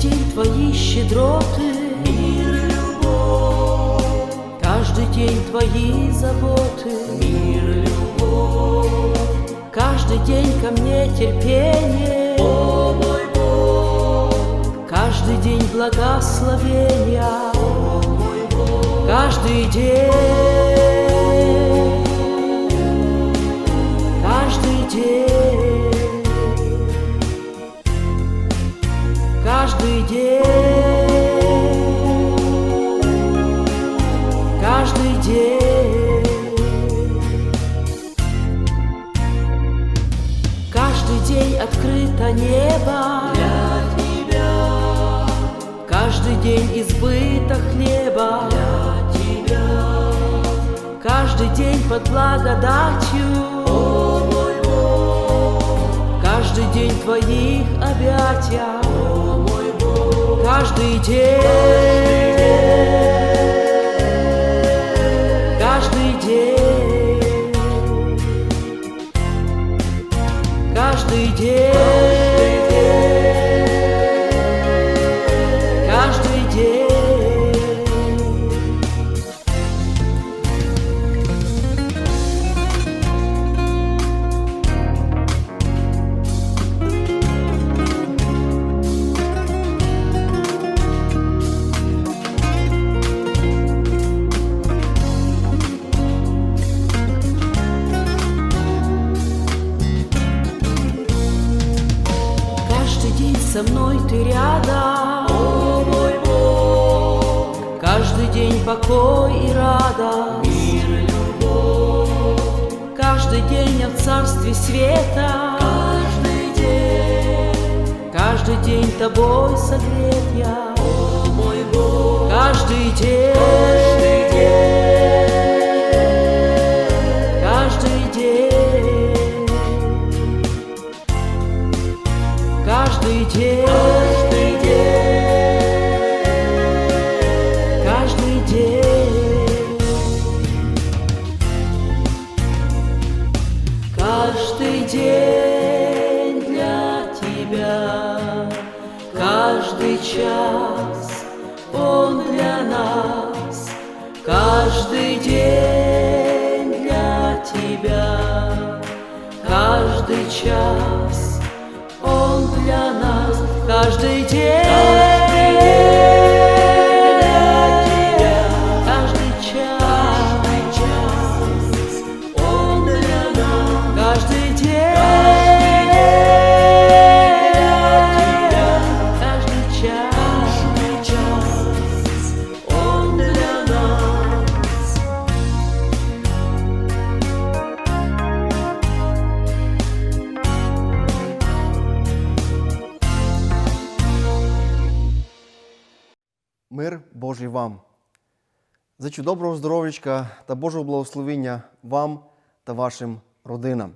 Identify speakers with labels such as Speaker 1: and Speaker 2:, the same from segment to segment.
Speaker 1: День твои щедроты, мир, любовь. Каждый день твои заботы, мир, любовь. Каждый день ко мне терпение, о мой Бог. Каждый день благословения, о мой Бог. Каждый день, каждый день. Каждый день, каждый день, каждый день открыто небо для тебя, каждый день избыток хлеба для тебя, каждый день под благодатью, о мой Бог, каждый день твоих объятия, о мой Бог, каждый день, ты рядом, о мой Бог. Каждый день покой и радость, мир, любовь. Каждый день я в царстве света, каждый день, каждый день тобой согрет я, о мой Бог. Каждый день, каждый день, Каждый день, каждый день, каждый день, каждый день для тебя, каждый час он для нас, каждый день для тебя, каждый час.
Speaker 2: Мир Божий вам. Зичу доброго здоров'ячка та Божого благословення вам та вашим родинам.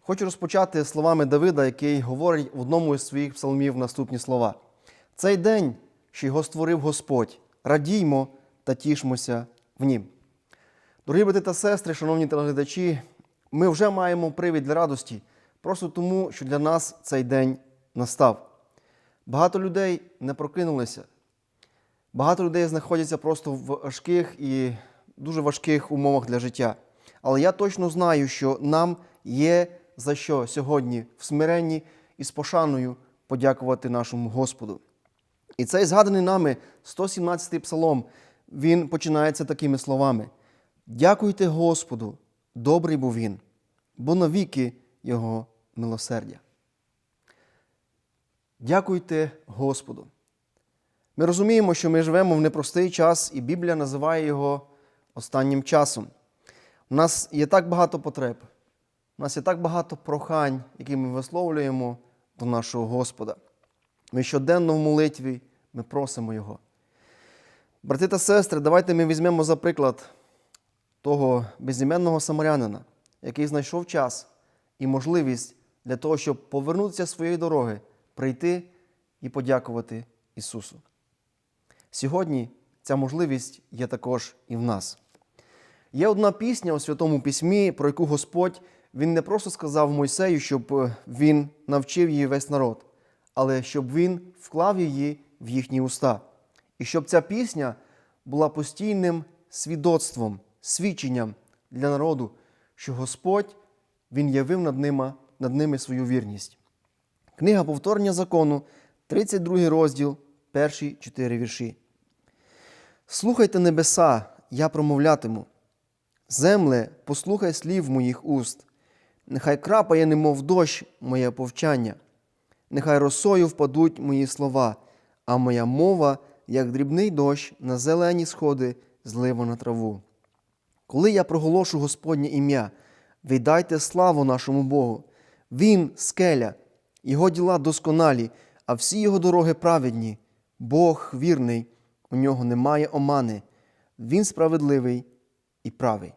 Speaker 2: Хочу розпочати словами Давида, який говорить в одному із своїх псалмів наступні слова: Цей день, що його створив Господь, радіймо та тішмося в нім. Дорогі брати та сестри, шановні телеглядачі, ми вже маємо привід для радості, просто тому, що для нас цей день настав. Багато людей не прокинулися. Багато людей знаходяться просто в важких і дуже важких умовах для життя. Але я точно знаю, що нам є за що сьогодні в смиренні і з пошаною подякувати нашому Господу. І цей згаданий нами 117-й псалом, він починається такими словами: Дякуйте Господу, добрий був він, бо навіки Його милосердя. Дякуйте Господу. Ми розуміємо, що ми живемо в непростий час, і Біблія називає його останнім часом. У нас є так багато потреб, у нас є так багато прохань, які ми висловлюємо до нашого Господа. Ми щоденно в молитві ми просимо Його. Брати та сестри, давайте ми візьмемо за приклад того безіменного самарянина, який знайшов час і можливість для того, щоб повернутися з своєї дороги, прийти і подякувати Ісусу. Сьогодні ця можливість є також і в нас. Є одна пісня у Святому Письмі, про яку Господь Він не просто сказав Мойсею, щоб е, він навчив її весь народ, але щоб він вклав її в їхні уста. І щоб ця пісня була постійним свідоцтвом, свідченням для народу, що Господь Він явив над ними, над ними свою вірність. Книга повторення закону, 32 розділ, перші чотири вірші. Слухайте небеса, я промовлятиму. Земле, послухай слів моїх уст. Нехай крапає, немов дощ, моє повчання. Нехай росою впадуть мої слова, а моя мова, як дрібний дощ, на зелені сходи злива на траву. Коли я проголошу Господнє ім'я, віддайте славу нашому Богу. Він скеля, його діла досконалі, а всі його дороги праведні. Бог вірний, у нього немає омани, він справедливий і правий.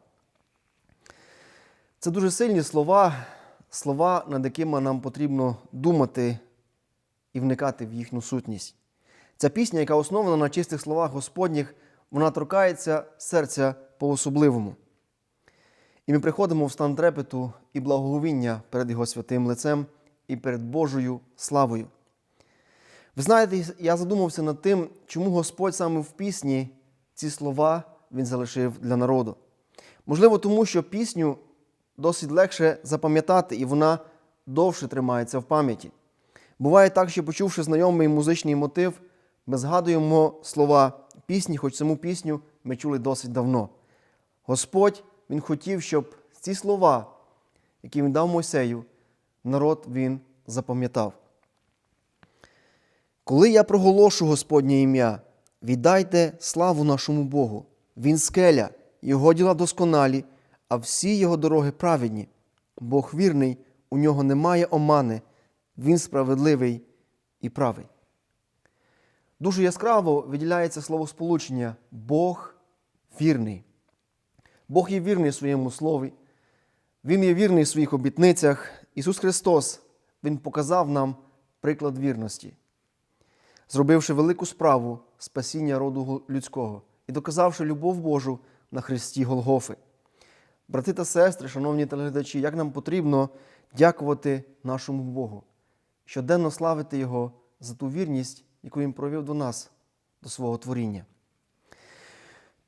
Speaker 2: Це дуже сильні слова, слова, над якими нам потрібно думати і вникати в їхню сутність. Ця пісня, яка основана на чистих словах Господніх, вона торкається серця по-особливому. І ми приходимо в стан трепету і благоговіння перед Його святим лицем і перед Божою славою. Ви знаєте, я задумався над тим, чому Господь саме в пісні ці слова Він залишив для народу. Можливо, тому що пісню досить легше запам'ятати, і вона довше тримається в пам'яті. Буває так, що почувши знайомий музичний мотив, ми згадуємо слова пісні, хоч саму пісню ми чули досить давно. Господь Він хотів, щоб ці слова, які він дав Мойсею, народ він запам'ятав. Коли я проголошу Господнє ім'я, віддайте славу нашому Богу. Він скеля, його діла досконалі, а всі його дороги праведні. Бог вірний, у нього немає омани, він справедливий і правий. Дуже яскраво виділяється словосполучення Бог вірний. Бог є вірний своєму слові, Він є вірний в своїх обітницях. Ісус Христос Він показав нам приклад вірності, зробивши велику справу спасіння роду людського і доказавши любов Божу на Христі Голгофи. Брати та сестри, шановні телеглядачі, як нам потрібно дякувати нашому Богу, щоденно славити Його за ту вірність, яку Він провів до нас, до свого творіння.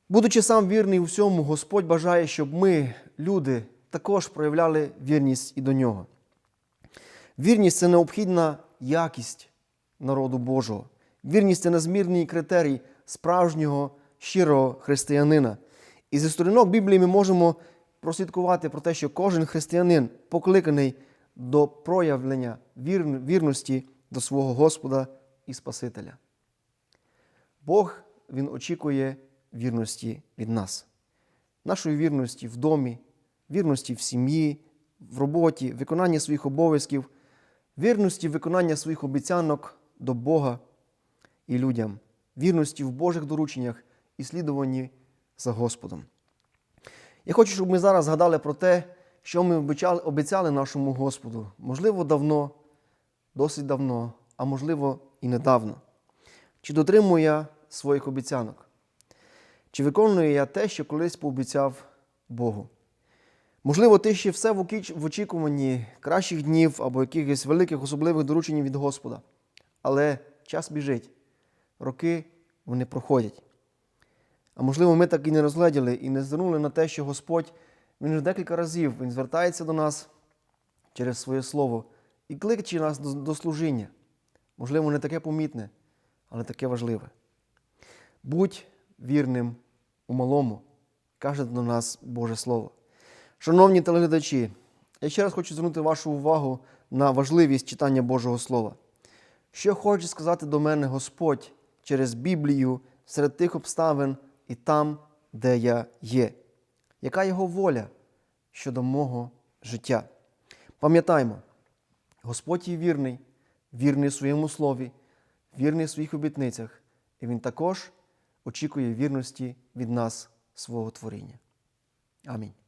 Speaker 2: Будучи сам вірний у всьому, Господь бажає, щоб ми, люди, також проявляли вірність і до нього. Вірність це необхідна якість народу Божого. Вірність це незмірний критерій справжнього щирого християнина. І зі сторінок Біблії ми можемо прослідкувати про те, що кожен християнин покликаний до проявлення вір- вірності до свого Господа і Спасителя. Бог Він очікує вірності від нас, нашої вірності в домі, вірності в сім'ї, в роботі, виконанні своїх обов'язків, вірності виконання своїх обіцянок до Бога і людям, вірності в Божих дорученнях і слідуванні за Господом. Я хочу, щоб ми зараз згадали про те, що ми обіцяли, нашому Господу, можливо, давно, досить давно, а можливо і недавно. Чи дотримую я своїх обіцянок? Чи виконую я те, що колись пообіцяв Богу? Можливо, ти ще все в очікуванні кращих днів або якихось великих особливих доручень від Господа. Але час біжить, роки вони проходять. А можливо, ми так і не розгледіли і не звернули на те, що Господь Він вже декілька разів Він звертається до нас через своє слово і кличе нас до, до служіння. Можливо, не таке помітне, але таке важливе. Будь вірним у малому, каже до нас Боже Слово. Шановні телеглядачі, я ще раз хочу звернути вашу увагу на важливість читання Божого Слова. Що хоче сказати до мене Господь через Біблію серед тих обставин і там, де я є. Яка його воля щодо мого життя? Пам'ятаймо, Господь є вірний, вірний в своєму слові, вірний в своїх обітницях, і Він також очікує вірності від нас, свого творіння. Амінь.